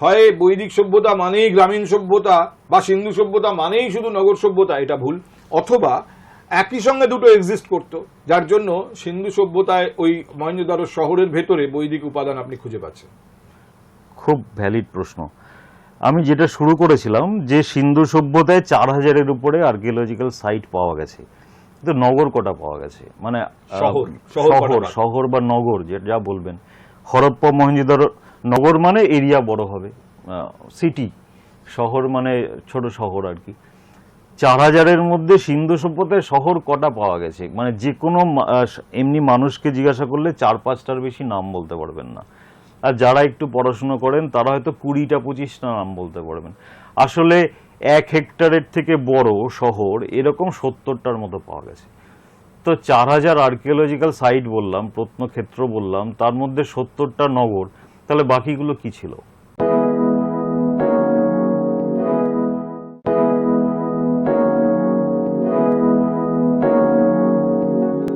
হয় বৈদিক সভ্যতা মানেই গ্রামীণ সভ্যতা বা সিন্ধু সভ্যতা মানেই শুধু নগর সভ্যতা এটা ভুল। অথবা একই সঙ্গে দুটো এক্সিস্ট করতো যার জন্য সিন্ধু সভ্যতায় ওই মহেঞ্জোদারো শহরের ভেতরে বৈদিক উপাদান আপনি খুঁজে পাচ্ছেন। খুব ভ্যালিড প্রশ্ন। আমি যেটা শুরু করেছিলাম যে সিন্ধু সভ্যতায় চার হাজারের উপরে আর্কিওলজিক্যাল সাইট পাওয়া গেছে। কিন্তু নগর কটা পাওয়া গেছে? মানে শহর, শহর শহর বা নগর যে যা বলবেন। হরপ্পা মহেঞ্জোদারো নগর মানে এরিয়া বড় হবে সিটি শহর মানে ছোট শহর আর কি। চার হাজারের মধ্যে সিন্ধু সভ্যতায় শহর কটা পাওয়া গেছে? মানে যে কোনো এমনি মানুষকে জিজ্ঞাসা করলে চার পাঁচটার বেশি নাম বলতে পারবেন না। আর যারা একটু পড়াশুনো করেন, তারা হয়তো কুড়িটা, পঁচিশটা নাম বলতে পারবেন। আসলে এক হেক্টরের থেকে বড় শহর এরকম সত্তরটার মতো পাওয়া গেছে। তো চার হাজার আর্কিওলজিক্যাল সাইট বললাম, প্রত্নক্ষেত্র বললাম, তার মধ্যে সত্তরটা নগর। তাহলে বাকিগুলো কি ছিল?